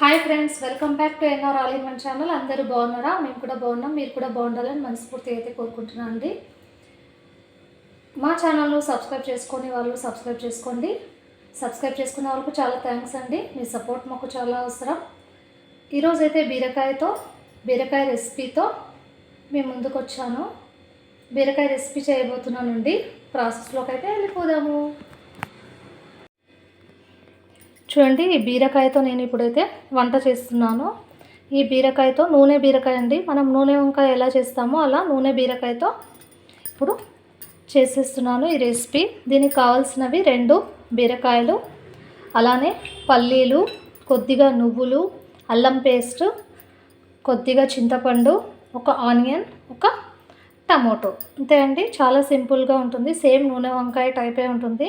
Hi friends welcome back to NR ఆలిమన్ channel అందరూ బాగున్నారా? మేము కూడా బాగున్నాం. మీరు కూడా బాగుండాలని మనస్ఫూర్తి అయితే కోరుకుంటున్నాను అండి. మా ఛానల్ను సబ్స్క్రైబ్ చేసుకొని వాళ్ళు సబ్స్క్రైబ్ చేసుకోండి. సబ్స్క్రైబ్ చేసుకునే వాళ్ళకు చాలా థ్యాంక్స్ అండి. మీ సపోర్ట్ మాకు చాలా అవసరం. ఈరోజు అయితే బీరకాయతో బీరకాయ రెసిపీతో మీ ముందుకు వచ్చాను. బీరకాయ రెసిపీ చేయబోతున్నానండి. ప్రాసెస్లోకి అయితే వెళ్ళిపోదాము. చూడండి ఈ బీరకాయతో నేను ఇప్పుడైతే వంట చేస్తున్నాను. ఈ బీరకాయతో నూనె బీరకాయ అండి. మనం నూనె వంకాయ ఎలా చేస్తామో అలా నూనె బీరకాయతో ఇప్పుడు చేసేస్తున్నాను ఈ రెసిపీ. దీనికి కావాల్సినవి రెండు బీరకాయలు అలానే పల్లీలు కొద్దిగా నువ్వులు అల్లం పేస్ట్ కొద్దిగా చింతపండు ఒక ఆనియన్ ఒక టమోటో. అంతే అండి. చాలా సింపుల్గా ఉంటుంది. సేమ్ నూనె వంకాయ టైపే ఉంటుంది.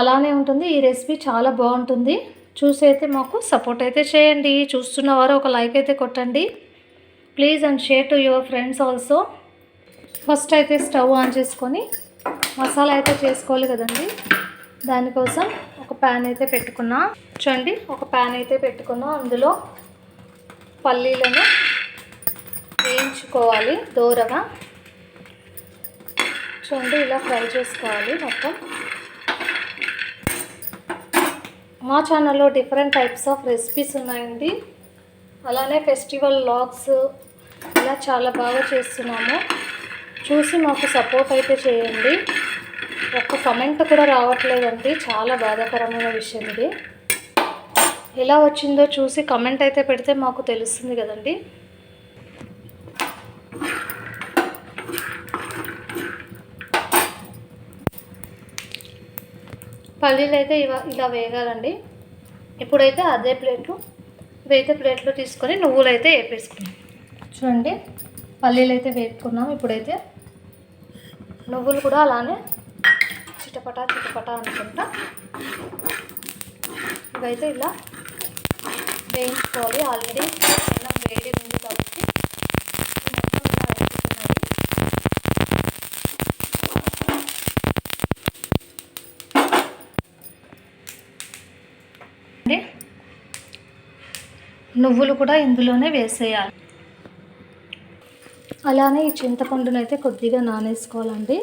అలానే ఉంటుంది. ఈ రెసిపీ చాలా బాగుంటుంది. చూసి అయితే మాకు సపోర్ట్ అయితే చేయండి. చూస్తున్న వారు ఒక లైక్ అయితే కొట్టండి. Please and share to your friends also. First అయితే స్టవ్ ఆన్ చేసుకొని మసాలా అయితే చేసుకోవాలి కదండి. దానికోసం ఒక ప్యాన్ అయితే పెట్టుకున్నా. చూడండి ఒక ప్యాన్ అయితే పెట్టుకున్నా. అందులో పల్లీలను వేయించుకోవాలి దూరగా. చూడండి ఇలా ఫ్రై చేసుకోవాలి మొత్తం. మా ఛానల్లో డిఫరెంట్ టైప్స్ ఆఫ్ రెసిపీస్ ఉన్నాయండి. అలానే ఫెస్టివల్ లాగ్స్ ఇలా చాలా బాగా చేస్తున్నాము. చూసి మాకు సపోర్ట్ అయితే చేయండి. ఒక్క కమెంట్ కూడా రావట్లేదండి. చాలా బాధాకరమైన విషయం ఇది. ఎలా వచ్చిందో చూసి కమెంట్ అయితే పెడితే మాకు తెలుస్తుంది కదండి. పల్లీలు అయితే ఇవ ఇలా వేగాలండి. ఇప్పుడైతే అదే ప్లేట్లు ఇదైతే ప్లేట్లో తీసుకొని నువ్వులు అయితే వేపేసుకున్నాం చూడండి పల్లీలు అయితే వేపుకున్నాం ఇప్పుడైతే. నువ్వులు కూడా అలానే చిటపట చిటపట అనుకుంటా. ఇవైతే ఇలా వేయించుకోవాలి ఆల్రెడీ. నువ్వులు కూడా ఇందులోనే వేసేయాలి. అలానే ఈ చింతపండును అయితే కొద్దిగా నానేసుకోవాలండి.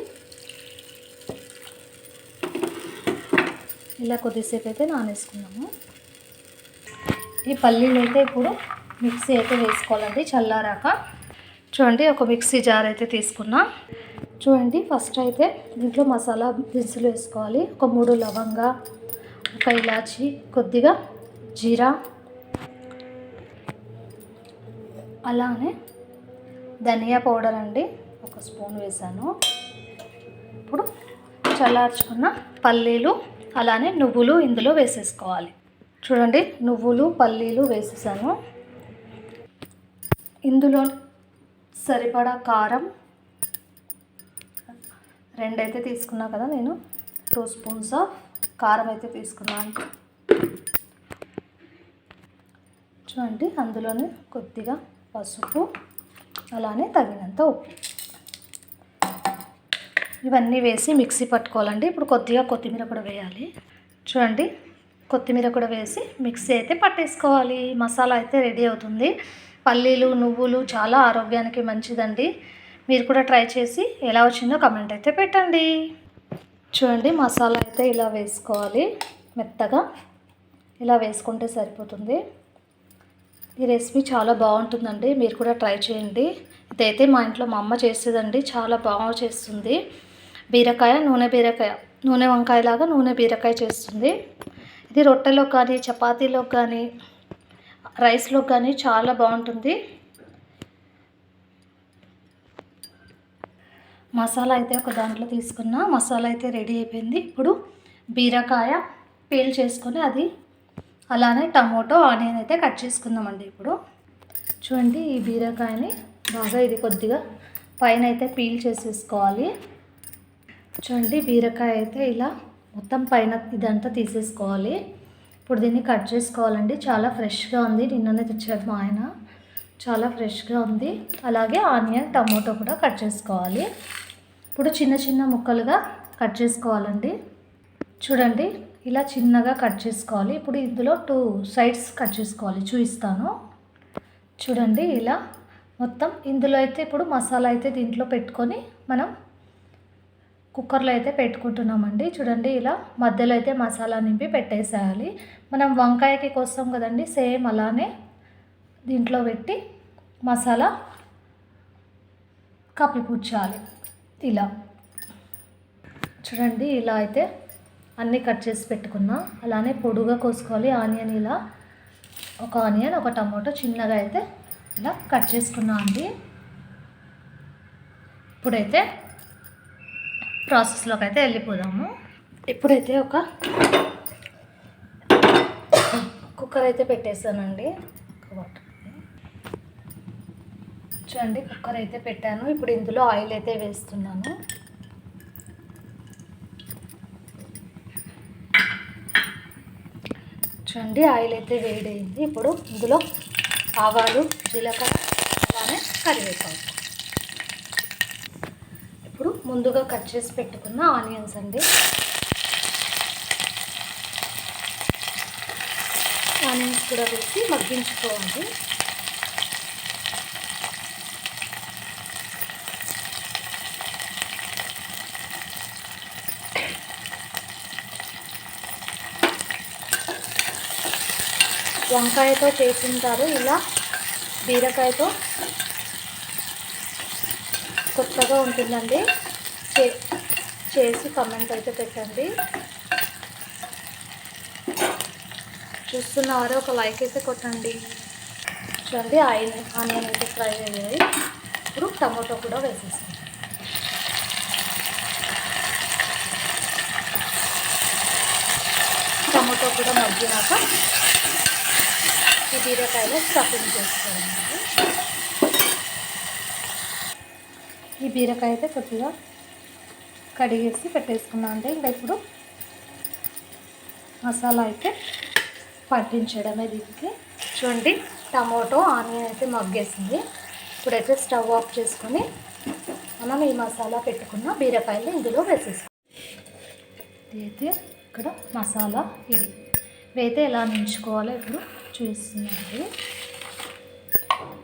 ఇలా కొద్దిసేపు అయితే నానేసుకున్నాము. ఈ పల్లీలు అయితే ఇప్పుడు మిక్సీ అయితే వేసుకోవాలండి చల్లారాక. చూడండి ఒక మిక్సీ జార్ అయితే తీసుకున్నా. చూడండి ఫస్ట్ అయితే దీంట్లో మసాలా దినుసులు వేసుకోవాలి. ఒక మూడు లవంగా ఒక ఇలాచి కొద్దిగా జీరా అలానే ధనియా పౌడర్ అండి ఒక స్పూన్ వేసాను. ఇప్పుడు చల్లార్చుకున్న పల్లీలు అలానే నువ్వులు ఇందులో వేసేసుకోవాలి. చూడండి నువ్వులు పల్లీలు వేసేసాను. ఇందులో సరిపడా కారం రెండైతే తీసుకున్నా కదా నేను. టూ స్పూన్స్ ఆఫ్ కారం అయితే తీసుకున్నాను. చూడండి అందులోనే కొద్దిగా పసుపు అలానే తగినంత ఉప్పు. ఇవన్నీ వేసి మిక్సీ పట్టుకోవాలండి. ఇప్పుడు కొద్దిగా కొత్తిమీర కూడా వేయాలి. చూడండి కొత్తిమీర కూడా వేసి మిక్సీ అయితే పట్టేసుకోవాలి. మసాలా అయితే రెడీ అవుతుంది. పల్లీలు నువ్వులు చాలా ఆరోగ్యానికి మంచిదండి. మీరు కూడా ట్రై చేసి ఎలా వచ్చిందో కమెంట్ అయితే పెట్టండి. చూడండి మసాలా అయితే ఇలా వేసుకోవాలి. మెత్తగా. ఇలా వేసుకుంటే సరిపోతుంది. ఈ రెసిపీ చాలా బాగుంటుందండి. మీరు కూడా ట్రై చేయండి. ఇదైతే మా ఇంట్లో మా అమ్మ చేసేదండి. చాలా బాగా చేస్తుంది. బీరకాయ నూనె బీరకాయ నూనె వంకాయలాగా నూనె బీరకాయ చేస్తుంది. ఇది రొట్టెలో కానీ చపాతీలో కానీ రైస్లో కానీ చాలా బాగుంటుంది. మసాలా అయితే ఒక దాంట్లో తీసుకున్న. మసాలా అయితే రెడీ అయిపోయింది. ఇప్పుడు బీరకాయ పీల్ చేసుకొని అది అలానే టమోటో ఆనియన్ అయితే కట్ చేసుకుందామండి ఇప్పుడు. చూడండి ఈ బీరకాయని బాగా ఇది కొద్దిగా పైన అయితే పీల్ చేసేసుకోవాలి. చూడండి బీరకాయ అయితే ఇలా మొత్తం పైన ఇదంతా తీసేసుకోవాలి. ఇప్పుడు దీన్ని కట్ చేసుకోవాలండి. చాలా ఫ్రెష్గా ఉంది. నిన్ననే తెచ్చాడు మా ఆయన. చాలా ఫ్రెష్గా ఉంది. అలాగే ఆనియన్ టమోటో కూడా కట్ చేసుకోవాలి. ఇప్పుడు చిన్న చిన్న ముక్కలుగా కట్ చేసుకోవాలండి. చూడండి ఇలా చిన్నగా కట్ చేసుకోవాలి. ఇప్పుడు ఇందులో టూ సైడ్స్ కట్ చేసుకోవాలి. చూపిస్తాను. చూడండి ఇలా మొత్తం ఇందులో అయితే ఇప్పుడు మసాలా అయితే దీంట్లో పెట్టుకొని మనం కుక్కర్లో అయితే పెట్టుకుంటున్నామండి. చూడండి ఇలా మధ్యలో అయితే మసాలా నింపి పెట్టేసేయాలి. మనం వంకాయకి కోసం కదండి సేమ్ అలానే దీంట్లో పెట్టి మసాలా కప్పిపుచ్చాలి ఇలా చూడండి ఇలా అయితే అన్నీ కట్ చేసి పెట్టుకున్నా. అలానే పొడుగా కోసుకోవాలి. ఆనియన్ ఇలా ఒక ఆనియన్ ఒక టమాటో చిన్నగా అయితే ఇలా కట్ చేసుకున్నా అండి. ఇప్పుడైతే ప్రాసెస్లోకి అయితే వెళ్ళిపోదాము. ఇప్పుడైతే ఒక కుక్కర్ అయితే పెట్టేసానండి. చూడండి కుక్కర్ అయితే పెట్టాను. ఇప్పుడు ఇందులో ఆయిల్ అయితే వేస్తున్నాను. చూడండి ఆయిల్ అయితే వేడైంది. ఇప్పుడు ఇందులో ఆవాలు జీలకర్ర అలానే కరివేపాకు. ఇప్పుడు ముందుగా కట్ చేసి పెట్టుకున్న ఆనియన్స్ అండి. ఆనియన్స్ కూడా వేసి మగ్గించుకోవాలి. వంకాయతో చేసింటారు. ఇలా బీరకాయతో కొత్తగా ఉంటుందండి. చే చేసి కమెంట్ అయితే పెట్టండి. చూస్తున్నవారు? ఒక లైక్ అయితే కొట్టండి. చూడండి ఆయిల్ ఆనియన్ అయితే ఫ్రై అయ్యాయి. ఇప్పుడు టమాటో కూడా వేసేస్తాం. టమాటో కూడా మగ్గినాక ఈ బీరకాయలో స్టఫింగ్ చేసుకోవాలండి ఈ బీరకాయ అయితే కొద్దిగా కడిగేసి పెట్టేసుకున్నాం అంటే ఇంకా ఇప్పుడు మసాలా అయితే పట్టించడమే దీనికి. చూడండి టమాటో ఆనియన్ అయితే మగ్గేసింది. ఇప్పుడైతే స్టవ్ ఆఫ్ చేసుకొని మనం ఈ మసాలా పెట్టుకున్న బీరకాయలు ఇందులో వేసేసుకోవాలి. అయితే ఇక్కడ మసాలా ఇది. ఇవైతే ఎలా నించుకోవాలో ఇప్పుడు చూస్తున్నారు.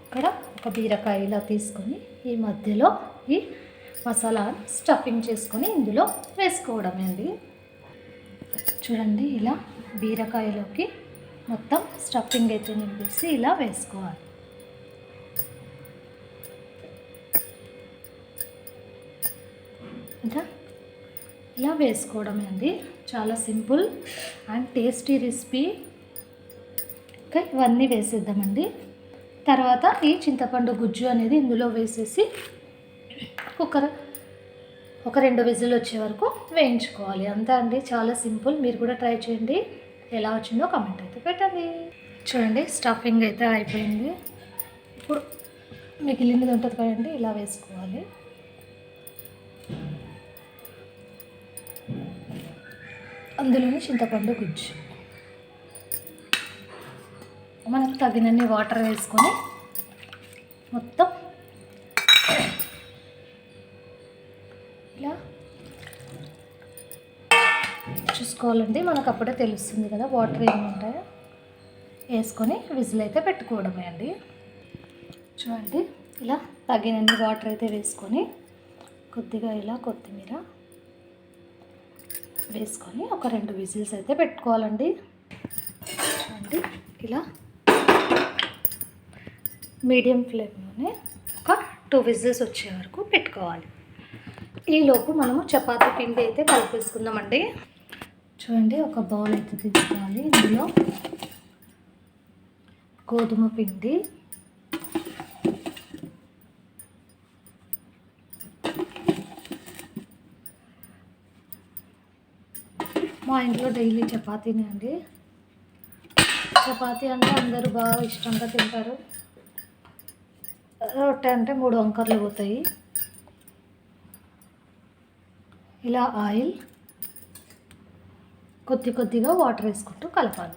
ఇక్కడ ఒక బీరకాయ ఇలా తీసుకొని ఈ మధ్యలో ఈ మసాలా స్టఫింగ్ చేసుకొని ఇందులో వేసుకోవడమే అండి. చూడండి ఇలా బీరకాయలోకి మొత్తం స్టఫింగ్ అయితే నింపేసి ఇలా వేసుకోవాలి. ఇంకా ఇలా వేసుకోవడమే అండి. చాలా సింపుల్ అండ్ టేస్టీ రెసిపీ. ఇంకా ఇవన్నీ వేసేద్దామండి. తర్వాత ఈ చింతపండు గుజ్జు అనేది ఇందులో వేసేసి కుక్కర్ ఒక రెండు విజిల్ వచ్చే వరకు వేయించుకోవాలి. అంతే అండి చాలా సింపుల్. మీరు కూడా ట్రై చేయండి. ఎలా వచ్చిందో కమెంట్ అయితే పెట్టండి. చూడండి స్టఫింగ్ అయితే అయిపోయింది. ఇప్పుడు మిగిలినది ఉంటుంది కదండి ఇలా వేసుకోవాలి. అందులోనే చింతపండు గుజ్జు. మనకు తగినన్ని వాటర్ వేసుకొని మొత్తం ఇలా చూసుకోవాలండి. మనకు అప్పుడే తెలుస్తుంది కదా వాటర్ ఏమి ఉంటాయో. వేసుకొని విజిల్ అయితే పెట్టుకోవడమే అండి. చూడండి ఇలా తగినన్ని వాటర్ అయితే వేసుకొని కొద్దిగా ఇలా కొత్తిమీర వేసుకొని ఒక రెండు విజిల్స్ అయితే పెట్టుకోవాలండి. చూడండి ఇలా మీడియం ఫ్లేమ్లోనే ఒక టూ విజిల్స్ వచ్చే వరకు పెట్టుకోవాలి. ఈలోపు మనము చపాతీ పిండి అయితే కలిపేసుకుందామండి. చూడండి ఒక బౌల్ అయితే తీసుకోవాలి. ఇందులో గోధుమ పిండి మా ఇంట్లో డైలీ చపాతీనే అండి. చపాతీ అంటే అందరూ బాగా ఇష్టంగా తింటారు. రొట్టె అంటే మూడు వంకర్లు పోతాయి. ఇలా ఆయిల్ కొద్ది కొద్దిగా వాటర్ వేసుకుంటూ కలపాలి.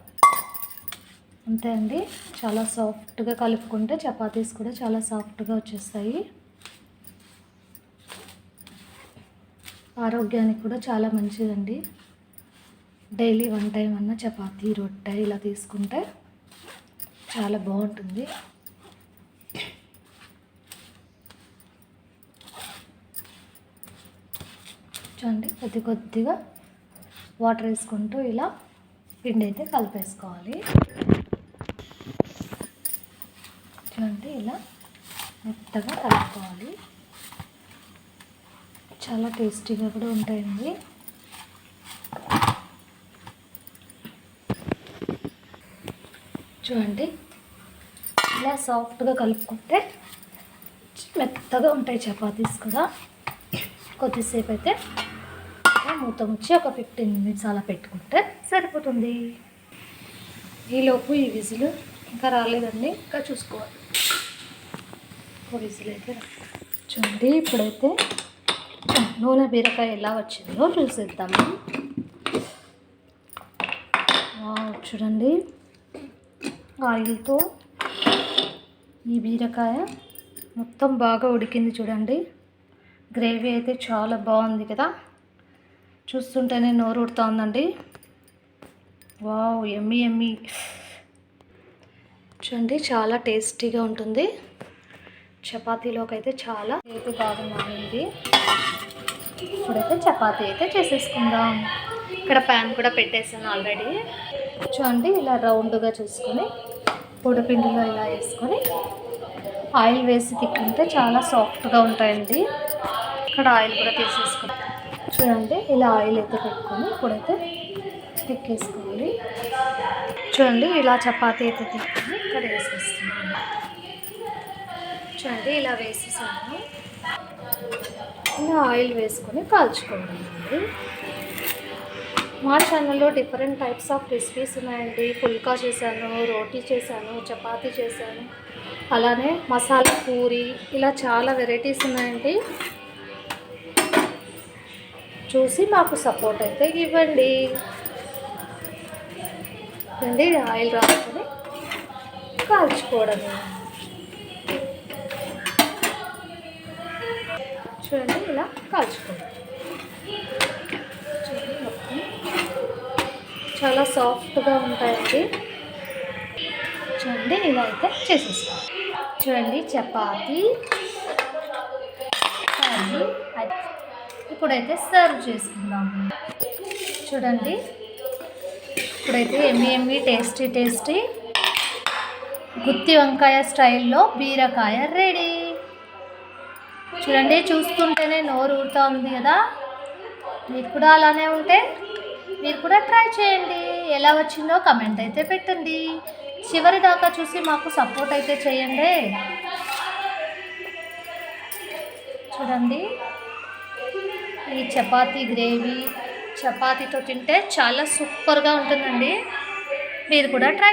అంతే అండి. చాలా సాఫ్ట్గా కలుపుకుంటే చపాతీస్ కూడా చాలా సాఫ్ట్గా వచ్చేస్తాయి. ఆరోగ్యానికి కూడా చాలా మంచిదండి. డైలీ వన్ టైం అన్న చపాతీ రొట్టె ఇలా తీసుకుంటే చాలా బాగుంటుంది. చూడండి కొద్ది కొద్దిగా వాటర్ వేసుకుంటూ ఇలా పిండి అయితే కలిపేసుకోవాలి. చూడండి ఇలా మెత్తగా కలుపుకోవాలి. చాలా టేస్టీగా కూడా ఉంటాయండి. చూడండి ఇలా సాఫ్ట్గా కలుపుకుంటే మెత్తగా ఉంటాయి చపాతీస్ కూడా. కొద్దిసేపు అయితే మూత ఉంచి ఒక ఫిఫ్టీన్ మినిట్స్ అలా పెట్టుకుంటే సరిపోతుంది. ఈలోపు ఈ విజిల్ ఇంకా రాలేదండి ఇంకా చూసుకోవాలి. ఒక విజిల్ అయితే చూడండి ఇప్పుడైతే నూనె బీరకాయ ఎలా వచ్చిందో చూసేద్దాము. చూడండి. ఆయిల్తో ఈ బీరకాయ మొత్తం బాగా ఉడికింది చూడండి. గ్రేవీ అయితే చాలా బాగుంది కదా. చూస్తుంటేనే నోరు ఉడుతోందండి వావ్ ఎమ్మి ఎమ్మి. చూడండి చాలా టేస్టీగా ఉంటుంది. చపాతీలోకి అయితే చాలా అయితే బాగా మారింది ఇప్పుడైతే చపాతీ అయితే చేసేసుకుందాం. ఇక్కడ ప్యాన్ కూడా పెట్టేసాను ఆల్రెడీ. చూడండి ఇలా రౌండ్గా చూసుకొని పొడిపిండిలో ఇలా వేసుకొని ఆయిల్ వేసి తిక్కుంటే చాలా సాఫ్ట్గా ఉంటాయండి. ఇక్కడ ఆయిల్ కూడా తీసేసుకుంటాం చూడండి ఇలా ఆయిల్ అయితే పెట్టుకొని ఇప్పుడైతే స్టిక్ వేసుకోండి చూడండి ఇలా చపాతీ అయితే తిక్కుని ఇక్కడ వేసేస్తున్నాను. చూడండి ఇలా వేసేసాము ఇలా ఆయిల్ వేసుకొని కాల్చుకోవాలి. మా ఛానల్లో డిఫరెంట్ టైప్స్ ఆఫ్ రెసిపీస్ ఉన్నాయండి. పుల్కా చేశాను రోటీ చేశాను చపాతీ చేశాను. అలానే మసాలా పూరి ఇలా చాలా వెరైటీస్ ఉన్నాయండి. చూసి మాకు సపోర్ట్ అయితే ఇవ్వండి. అండి ఆయిల్ రాసుకొని కాల్చుకోవడమే. చూడండి ఇలా కాల్చుకోవడం. చాలా సాఫ్ట్గా ఉంటాయండి. చూడండి ఇలా అయితే చేసేస్తాం చూడండి చపాతీ కర్రీ అది- ఇప్పుడైతే సర్వ్ చేసుకుందాం. చూడండి. ఇప్పుడైతే ఎమ్మి ఎమ్మి టేస్టీ టేస్టీ గుత్తి వంకాయ స్టైల్లో బీరకాయ రెడీ. చూడండి చూస్తుంటేనే నోరు ఊరుతూ ఉంది కదా. మీరు కూడా అలానే ఉంటే మీరు కూడా ట్రై చేయండి. ఎలా వచ్చిందో కమెంట్ అయితే పెట్టండి. చివరి దాకా చూసి మాకు సపోర్ట్ అయితే చేయండి. చూడండి. ఈ చపాతీ గ్రేవీ చపాతీతో తింటే చాలా సూపర్గా ఉంటుందండి. మీరు కూడా ట్రై